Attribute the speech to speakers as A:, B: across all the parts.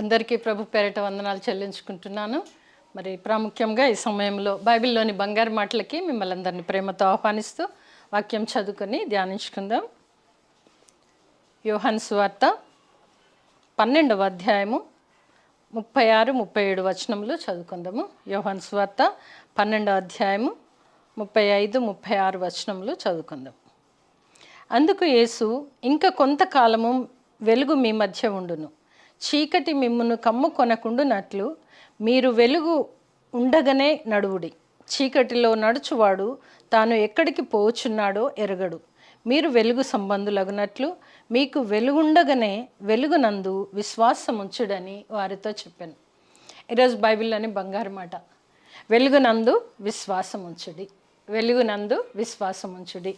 A: అందరికీ ప్రభు పేరిట వందనాలు చెల్లించుకుంటున్నాను. మరి ప్రాముఖ్యంగా ఈ సమయంలో బైబిల్లోని బంగారు మాటలకి మిమ్మల్ని అందరినీ ప్రేమతో ఆహ్వానిస్తూ వాక్యం చదువుకొని ధ్యానించుకుందాం. యోహన్ సువార్త పన్నెండవ అధ్యాయము ముప్పై ఆరు ముప్పై ఏడు వచనములు చదువుకుందాము. యోహన్ సువార్త పన్నెండవ అధ్యాయము ముప్పై ఐదు ముప్పై ఆరు వచనములు చదువుకుందాం. అందుకు యేసు ఇంకా కొంతకాలము వెలుగు మీ మధ్య ఉండును. చీకటి మిమ్మును కమ్ము కొనకుండునట్లు మీరు వెలుగు ఉండగనే నడువుడి. చీకటిలో నడుచువాడు తాను ఎక్కడికి పోచున్నాడో ఎరగడు. మీరు వెలుగు సంబంధులగునట్లు మీకు వెలుగుండగానే వెలుగునందు విశ్వాసం ఉంచుడని వారితో చెప్పాను. ఈరోజు బైబిల్లోని బంగారు మాట వెలుగునందు విశ్వాసం ఉంచుడి వెలుగునందు విశ్వాసం ఉంచుడి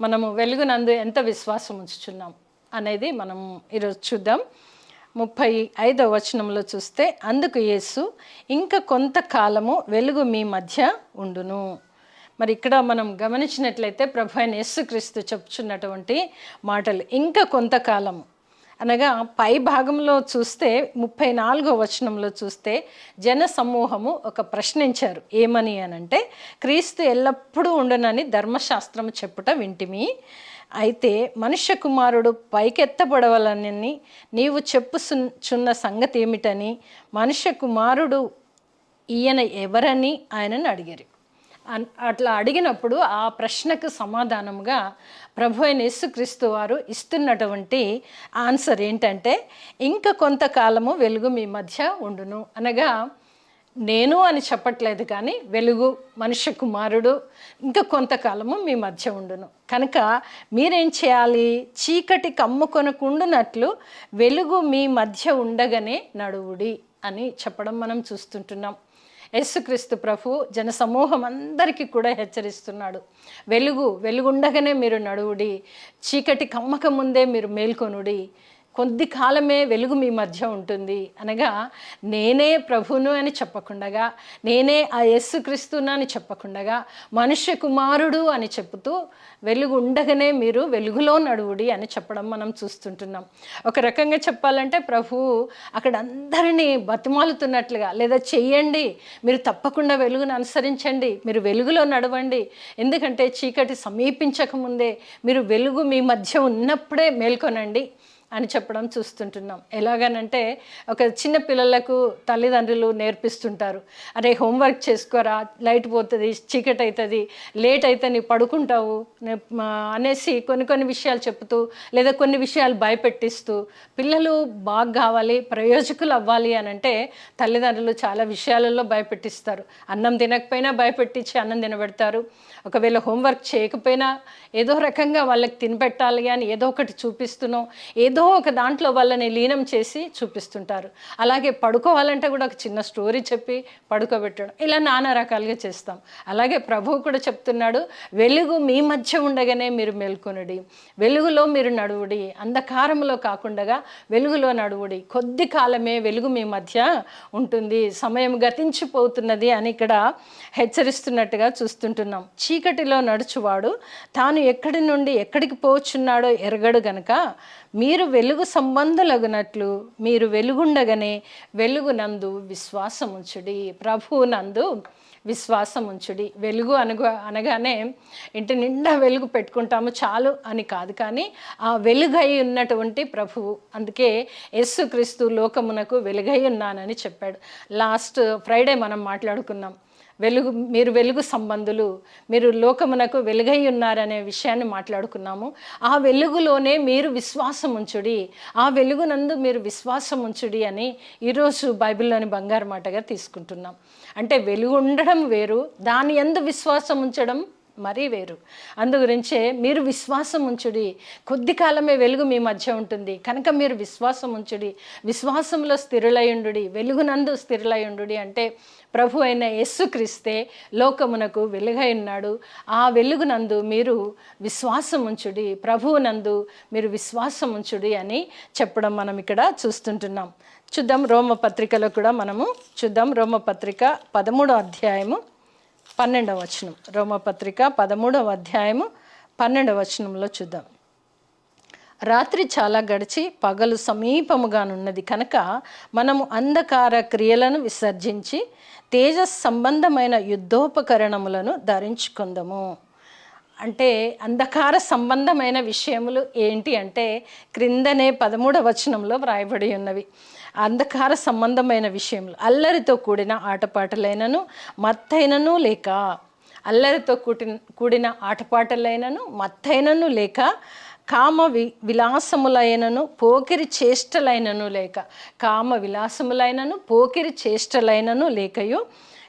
A: మనము వెలుగునందు ఎంత విశ్వాసం ఉంచుచున్నాం అనేది మనం ఈరోజు చూద్దాం. ముప్పై ఐదవ వచనంలో చూస్తే అందుకు యేసు ఇంకా కొంతకాలము వెలుగు మీ మధ్య ఉండును. మరి ఇక్కడ మనం గమనించినట్లయితే ప్రభు అయిన యేసుక్రీస్తు చెప్పుచున్నటువంటి మాటలు ఇంకా కొంతకాలము. అనగా పై భాగంలో చూస్తే ముప్పై నాలుగో వచనంలో చూస్తే జన సమూహము ఒక ప్రశ్నించారు. ఏమని అనంటే క్రీస్తు ఎల్లప్పుడూ ఉండనని ధర్మశాస్త్రం చెప్పుట వింటిమి? అయితే మనుష్య కుమారుడు పైకెత్తబడవలనని నీవు చెప్పుచున్న సంగతి ఏమిటని మనుష్య కుమారుడు ఈయన ఎవరని ఆయనను అడిగారు. అన్- అట్లా అడిగినప్పుడు ఆ ప్రశ్నకు సమాధానంగా ప్రభు అయిన యేసుక్రీస్తు వారు ఇస్తున్నటువంటి ఆన్సర్ ఏంటంటే ఇంకా కొంతకాలము వెలుగు మీ మధ్య ఉండును. అనగా నేను అని చెప్పట్లేదు కానీ వెలుగు మనుష్య కుమారుడు ఇంకా కొంతకాలము మీ మధ్య ఉండును. కనుక మీరేం చేయాలి? చీకటి కమ్ముకొనకుండునట్లు వెలుగు మీ మధ్య ఉండగానే నడువుడి అని చెప్పడం మనం చూస్తుంటున్నాం. యేసుక్రీస్తు ప్రభు జన సమూహం అందరికీ కూడా హెచ్చరిస్తున్నాడు. వెలుగు వెలుగుండగానే మీరు నడువుడి చీకటి కమ్మక ముందే మీరు మేల్కొనుడి కొద్ది కాలమే వెలుగు మీ మధ్య ఉంటుంది. అనగా నేనే ప్రభును అని చెప్పకుండగా నేనే ఆ యేసుక్రీస్తును అని చెప్పకుండగా మనుష్య కుమారుడు అని చెబుతూ వెలుగు ఉండగానే మీరు వెలుగులో నడువుడి అని చెప్పడం మనం చూస్తుంటున్నాం. ఒక రకంగా చెప్పాలంటే ప్రభు అక్కడ అందరినీ బతిమాలుతున్నట్లుగా లేదా చెయ్యండి మీరు తప్పకుండా వెలుగును అనుసరించండి మీరు వెలుగులో నడవండి. ఎందుకంటే చీకటి సమీపించక ముందే మీరు వెలుగు మీ మధ్య ఉన్నప్పుడే మేల్కొనండి. అని చెప్పడం చూస్తుంటున్నాం. ఎలాగనంటే ఒక చిన్న పిల్లలకు తల్లిదండ్రులు నేర్పిస్తుంటారు. అరే హోంవర్క్ చేసుకోరా లైట్ పోతుంది చీకటి అవుతుంది లేట్ అయితే నీ పడుకుంటావు అనేసి కొన్ని కొన్ని విషయాలు చెప్తూ లేదా కొన్ని విషయాలు భయపెట్టిస్తూ పిల్లలు బాగా కావాలి ప్రయోజకులు అవ్వాలి అని అంటే తల్లిదండ్రులు చాలా విషయాలలో భయపెట్టిస్తారు. అన్నం తినకపోయినా భయపెట్టించి అన్నం తినబెడతారు. ఒకవేళ హోంవర్క్ చేయకపోయినా ఏదో రకంగా వాళ్ళకి తినబెట్టాలి అని ఏదో ఒకటి చూపిస్తున్నాం ఏదో ఒక దాంట్లో వాళ్ళని లీనం చేసి చూపిస్తుంటారు. అలాగే పడుకోవాలంటే కూడా ఒక చిన్న స్టోరీ చెప్పి పడుకోబెట్టడం. ఇలా నానా రకాలుగా చేస్తాం. అలాగే ప్రభువు కూడా చెప్తున్నాడు వెలుగు మీ మధ్య ఉండగానే మీరు మేల్కొనుడి. వెలుగులో మీరు నడువుడి. అంధకారంలో కాకుండా వెలుగులో నడువుడి. కొద్ది కాలమే వెలుగు మీ మధ్య ఉంటుంది. సమయం గతించిపోతున్నది అని ఇక్కడ హెచ్చరిస్తున్నట్టుగా చూస్తుంటున్నాం. చీకటిలో నడుచువాడు తాను ఎక్కడి నుండి ఎక్కడికి పోచున్నాడో ఎరగడు గనక మీరు వెలుగు సంబంధులగునట్లు మీరు వెలుగుండగానే వెలుగునందు విశ్వాసముంచుడి. ప్రభువు నందు విశ్వాసం ఉంచుడి వెలుగు అనుగు అనగానే ఇంటి నిండా వెలుగు పెట్టుకుంటాము చాలు అని కాదు కానీ ఆ వెలుగై ఉన్నటువంటి ప్రభువు. అందుకే యేసుక్రీస్తు లోకమునకు వెలుగై ఉన్నానని చెప్పాడు. లాస్ట్ ఫ్రైడే మనం మాట్లాడుకున్నాం. వెలుగు మీరు వెలుగు సంబంధులు మీరు లోకమునకు వెలుగై ఉన్నారనే విషయాన్ని మాట్లాడుకున్నాము. ఆ వెలుగులోనే మీరు విశ్వాసం ఉంచుడి ఆ వెలుగునందు మీరు విశ్వాసం ఉంచుడి అని ఈరోజు బైబిల్లోని బంగారు మాటగా తీసుకుంటున్నాం. అంటే వెలుగు ఉండడం వేరు దాని ఎందు విశ్వాసం ఉంచడం మరీ వేరు. అందు గురించే మీరు విశ్వాసం ఉంచుడి. కొద్ది కాలమే వెలుగు మీ మధ్య ఉంటుంది. కనుక మీరు విశ్వాసం ఉంచుడి. విశ్వాసంలో స్థిరులయుండుడి వెలుగునందు స్థిరులయుండుడి అంటే ప్రభు అయిన యేసుక్రీస్తే లోకమునకు వెలుగై ఉన్నాడు. ఆ వెలుగునందు మీరు విశ్వాసం ఉంచుడి. ప్రభువునందు మీరు విశ్వాసం ఉంచుడి అని చెప్పడం మనం ఇక్కడ చూస్తుంటున్నాం. చూద్దాం రోమ పత్రికలో కూడా మనము చూద్దాం. రోమ పత్రిక పదమూడో అధ్యాయము పన్నెండవ వచనం. రోమపత్రిక పదమూడవ అధ్యాయము పన్నెండవ వచనంలో చూద్దాం. రాత్రి చాలా గడిచి పగలు సమీపముగానున్నది కనుక మనము అంధకార క్రియలను విసర్జించి తేజ సంబంధమైన యుద్ధోపకరణములను ధరించుకుందాము. అంటే అంధకార సంబంధమైన విషయములు ఏంటి అంటే క్రిందనే పదమూడవ వచనంలో వ్రాయబడి ఉన్నవి. అంధకార సంబంధమైన విషయంలో అల్లరితో కూడిన ఆటపాటలైనను మత్తైనను లేక అల్లరితో కూడిన కూడిన ఆటపాటలైనను మత్తైనను లేక కామ వి విలాసములైనను పోకిరి చేష్టలైనను లేక కామ విలాసములైనను పోకిరి చేష్టలైనను లేకయు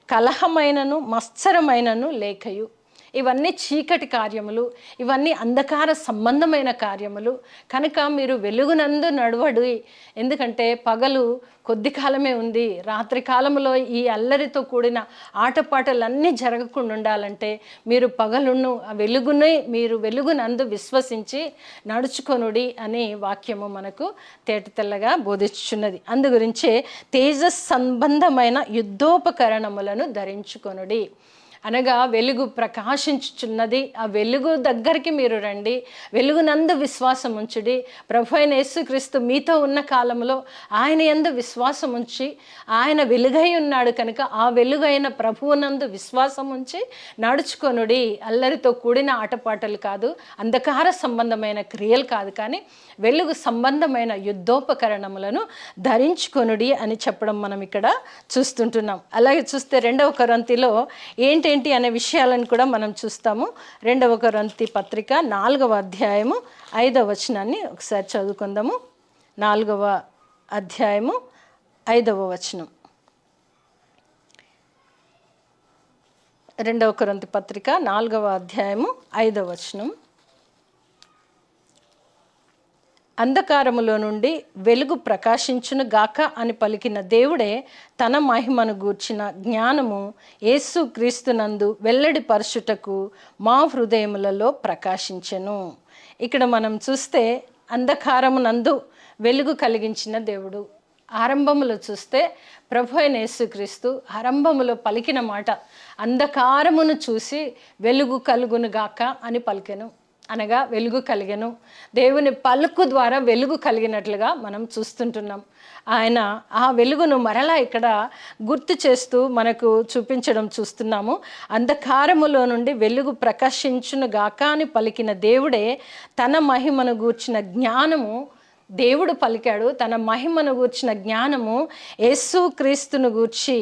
A: కలహమైనను మత్సరమైనను లేకయు. ఇవన్నీ చీకటి కార్యములు ఇవన్నీ అంధకార సంబంధమైన కార్యములు. కనుక మీరు వెలుగునందు నడవడి ఎందుకంటే పగలు కొద్ది కాలమే ఉంది. రాత్రి కాలంలో ఈ అల్లరితో కూడిన ఆటపాటలన్నీ జరగకుండా ఉండాలంటే మీరు పగలును వెలుగునే వెలుగుని మీరు వెలుగునందు విశ్వసించి నడుచుకొనుడి అనే వాక్యము మనకు తేటతెల్లగా బోధిస్తున్నది అందు గురించే తేజస్ సంబంధమైన యుద్ధోపకరణములను ధరించుకొనుడి. అనగా వెలుగు ప్రకాశించుచున్నది. ఆ వెలుగు దగ్గరికి మీరు రండి. వెలుగునందు విశ్వాసం ఉంచుడి. ప్రభు అయిన యేసుక్రీస్తు మీతో ఉన్న కాలంలో ఆయన ఎందు విశ్వాసం ఉంచి ఆయన వెలుగై ఉన్నాడు కనుక ఆ వెలుగైన ప్రభువునందు విశ్వాసం ఉంచి నడుచుకొనుడి. అల్లరితో కూడిన ఆటపాటలు కాదు అంధకార సంబంధమైన క్రియలు కాదు కానీ వెలుగు సంబంధమైన యుద్ధోపకరణములను ధరించుకొనుడి అని చెప్పడం మనం ఇక్కడ చూస్తుంటున్నాం. అలాగే చూస్తే రెండవ కొరంతిలో ఏంటి అనే విషయాలను కూడా మనం చూస్తాము. రెండవ కొరంతి పత్రిక నాలుగవ అధ్యాయము ఐదవ వచనాన్ని ఒకసారి చదువుకుందాము. నాలుగవ అధ్యాయము ఐదవ వచనం. రెండవ కొరంతి పత్రిక నాలుగవ అధ్యాయము ఐదవ వచనం. అంధకారములో నుండి వెలుగు ప్రకాశించును గాక అని పలికిన దేవుడే తన మహిమను గూర్చిన జ్ఞానము యేసు క్రీస్తునందు వెల్లడి పరచుటకు మా హృదయములలో ప్రకాశించెను. ఇక్కడ మనం చూస్తే అంధకారమునందు వెలుగు కలిగించిన దేవుడు. ఆరంభములో చూస్తే ప్రభు అయిన యేసుక్రీస్తు ఆరంభములో పలికిన మాట అంధకారమును చూసి వెలుగు కలుగునుగాక అని పలికెను. అనగా వెలుగు కలిగెను. దేవుని పలుకు ద్వారా వెలుగు కలిగినట్లుగా మనం చూస్తుంటున్నాం. ఆయన ఆ వెలుగును మరలా ఇక్కడ గుర్తు చేస్తూ మనకు చూపించడం చూస్తున్నాము. అంధకారములో నుండి వెలుగు ప్రకాశించును గాకాని పలికిన దేవుడే తన మహిమను గూర్చిన జ్ఞానము దేవుడు పలికాడు. తన మహిమను గూర్చిన జ్ఞానము యేసు క్రీస్తును గూర్చి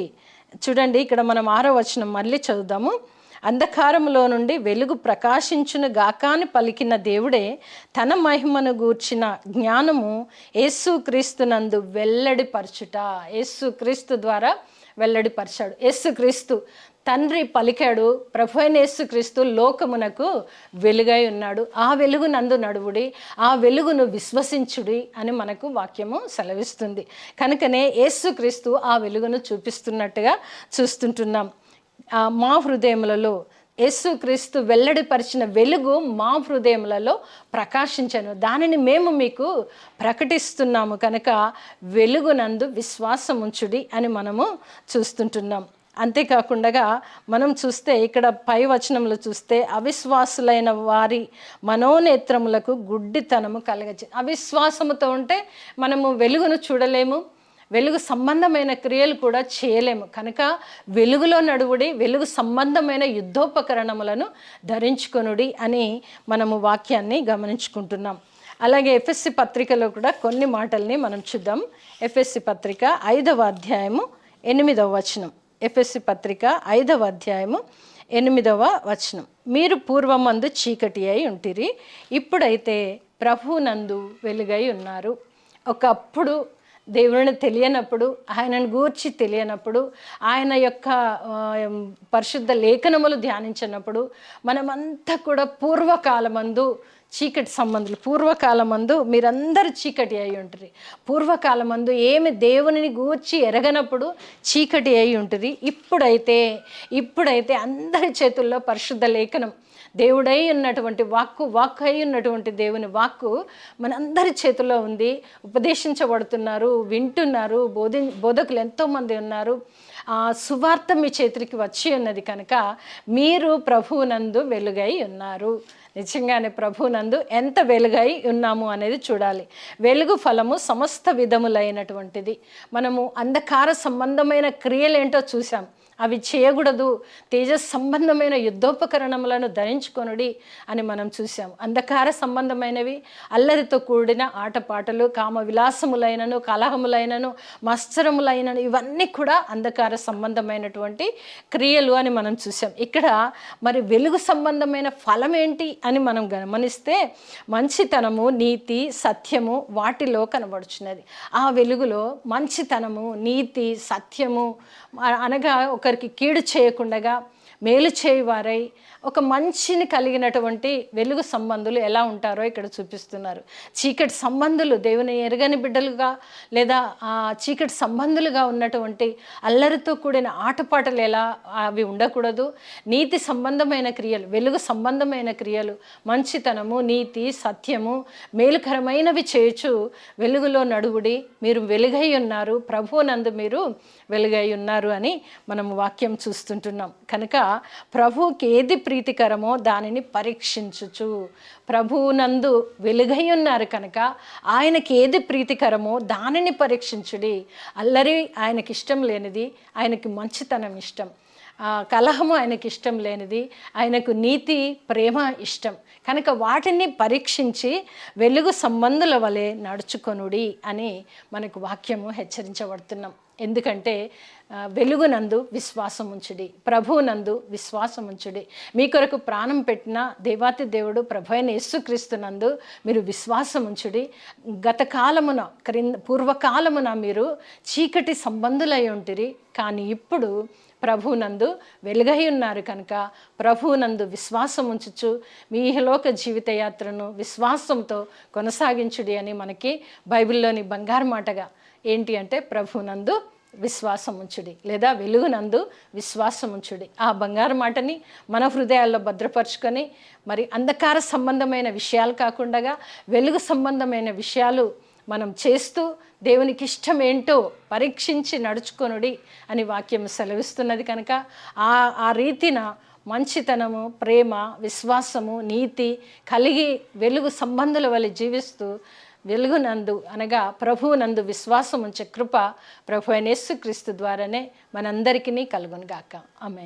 A: చూడండి. ఇక్కడ మనం ఆరో వచనం మళ్ళీ చదువుదాము. అంధకారములో నుండి వెలుగు ప్రకాశించును గాకాని పలికిన దేవుడే తన మహిమను గూర్చిన జ్ఞానము యేసు క్రీస్తునందు వెల్లడిపరచుట. యేసుక్రీస్తు ద్వారా వెల్లడిపరిచాడు. యేసుక్రీస్తు తండ్రి పలికాడు. ప్రభు అయిన యేసుక్రీస్తు లోకమునకు వెలుగై ఉన్నాడు. ఆ వెలుగు నందు నడువుడి ఆ వెలుగును విశ్వసించుడి అని మనకు వాక్యము సెలవిస్తుంది. కనుకనే యేసుక్రీస్తు ఆ వెలుగును చూపిస్తున్నట్టుగా చూస్తుంటున్నాం. మా హృదయములలో యేసుక్రీస్తు వెల్లడిపరిచిన వెలుగు మా హృదయములలో ప్రకాశించను. దానిని మేము మీకు ప్రకటిస్తున్నాము కనుక వెలుగునందు విశ్వాసం ఉంచుడి అని మనము చూస్తుంటున్నాం. అంతేకాకుండా మనం చూస్తే ఇక్కడ పై వచనంలో చూస్తే అవిశ్వాసులైన వారి మనోనేత్రములకు గుడ్డితనము కలగచ్చు అవిశ్వాసముతో ఉంటే మనము వెలుగును చూడలేము. వెలుగు సంబంధమైన క్రియలు కూడా చేయలేము. కనుక వెలుగులో నడువుడి వెలుగు సంబంధమైన యుద్ధోపకరణములను ధరించుకొనుడి అని మనము వాక్యాన్ని గమనించుకుంటున్నాం. అలాగే ఎఫ్ఎస్సి పత్రికలో కూడా కొన్ని మాటల్ని మనం చూద్దాం. ఎఫ్ఎస్సి పత్రిక ఐదవ అధ్యాయము ఎనిమిదవ వచనం. ఎఫ్ఎస్సి పత్రిక ఐదవ అధ్యాయము ఎనిమిదవ వచనం. మీరు పూర్వమందు చీకటి అయి ఉంటిరి ఇప్పుడైతే ప్రభునందు వెలుగై ఉన్నారు. ఒకప్పుడు దేవుని తెలియనప్పుడు ఆయనను గూర్చి తెలియనప్పుడు ఆయన యొక్క పరిశుద్ధ లేఖనములు ధ్యానించినప్పుడు మనమంతా కూడా పూర్వకాలమందు చీకటి సంబంధులు పూర్వకాలమందు మీరందరూ చీకటి అయి ఉంటుంది పూర్వకాలమందు ఏమి దేవునిని గూర్చి ఎరగనప్పుడు చీకటి అయి ఉంటుంది ఇప్పుడైతే ఇప్పుడైతే అందరి చేతుల్లో పరిశుద్ధ లేఖనం దేవుడై ఉన్నటువంటి వాక్కు వాక్ అయి ఉన్నటువంటి దేవుని వాక్కు మనందరి చేతిలో ఉంది. ఉపదేశించబడుతున్నారు వింటున్నారు బోధి బోధకులు ఎంతోమంది ఉన్నారు. ఆ సువార్త మీ చేతికి వచ్చి ఉన్నది కనుక మీరు ప్రభువునందు వెలుగై ఉన్నారు. నిజంగానే ప్రభునందు ఎంత వెలుగై ఉన్నాము అనేది చూడాలి. వెలుగు ఫలము సమస్త విధములైనటువంటిది. మనము అంధకార సంబంధమైన క్రియలేంటో చూసాం అవి చేయకూడదు. తేజస్ సంబంధమైన యుద్ధోపకరణములను ధరించుకొనుడి అని మనం చూసాం అంధకార సంబంధమైనవి అల్లరితో కూడిన ఆటపాటలు కామ విలాసములైనను కలహములైనను మత్సరములైనను ఇవన్నీ కూడా అంధకార సంబంధమైనటువంటి క్రియలు అని మనం చూసాం ఇక్కడ మరి వెలుగు సంబంధమైన ఫలం ఏంటి అని మనం గమనిస్తే మంచితనము నీతి సత్యము వాటిలో కనబడుచున్నది. ఆ వెలుగులో మంచితనము నీతి సత్యము అనగా ఒకరికి కీడు చేయకుండగా మేలు చేయువారై ఒక మంచిని కలిగినటువంటి వెలుగు సంబంధులు ఎలా ఉంటారో ఇక్కడ చూపిస్తున్నారు. చీకటి సంబంధులు దేవుని ఎరగని బిడ్డలుగా లేదా ఆ చీకటి సంబంధులుగా ఉన్నటువంటి అల్లరితో కూడిన ఆటపాటలు ఎలా అవి ఉండకూడదు. నీతి సంబంధమైన క్రియలు వెలుగు సంబంధమైన క్రియలు మంచితనము నీతి సత్యము మేలుకరమైనవి చేయొచ్చు వెలుగులో నడువుడి మీరు వెలుగై ఉన్నారు. ప్రభువునందు మీరు వెలుగై ఉన్నారు అని మనం వాక్యం చూస్తుంటున్నాం. కనుక ప్రభువుకి ఏది ప్రీతికరమో దానిని పరీక్షించుచు. ప్రభువునందు వెలుగై ఉన్నారు కనుక ఆయనకి ఏది ప్రీతికరమో దానిని పరీక్షించుడి. అల్లరి ఆయనకి ఇష్టం లేనిది ఆయనకి మంచితనం ఇష్టం. కలహము ఆయనకి ఇష్టం లేనిది ఆయనకు నీతి ప్రేమ ఇష్టం. కనుక వాటిని పరీక్షించి వెలుగు సంబంధుల వలె నడుచుకొనుడి అని మనకు వాక్యము హెచ్చరించబడుతున్నాం. ఎందుకంటే వెలుగునందు విశ్వాసం ఉంచుడి ప్రభువునందు విశ్వాసం ఉంచుడి మీ కొరకు ప్రాణం పెట్టిన దేవాతి దేవుడు ప్రభు అయిన యేసుక్రీస్తునందు మీరు విశ్వాసం ఉంచుడి గత కాలమున క్రింద పూర్వకాలమున మీరు చీకటి సంబంధులై ఉంటిరి. కానీ ఇప్పుడు ప్రభువునందు వెలుగై ఉన్నారు కనుక ప్రభువునందు విశ్వాసం ఉంచుచు మీ లోక జీవిత యాత్రను విశ్వాసంతో కొనసాగించుడి అని మనకి బైబిల్లోని బంగారు మాటగా ఏంటి అంటే ప్రభునందు విశ్వాసం ఉంచుడి లేదా వెలుగునందు విశ్వాసం ఉంచుడి ఆ బంగారు మాటని మన హృదయాల్లో భద్రపరుచుకొని మరి అంధకార సంబంధమైన విషయాలు కాకుండా వెలుగు సంబంధమైన విషయాలు మనం చేస్తూ దేవునికి ఇష్టం ఏంటో పరీక్షించి నడుచుకొనుడి అని వాక్యం సెలవిస్తున్నది కనుక ఆ ఆ రీతిన మంచితనము ప్రేమ విశ్వాసము నీతి కలిగి వెలుగు సంబంధుల వల్ల జీవిస్తూ వెలుగునందు అనగా ప్రభువునందు విశ్వాసం ఉంచే కృప ప్రభు అయిన క్రీస్తు ద్వారానే మనందరికీ కలుగునుగాక. ఆమె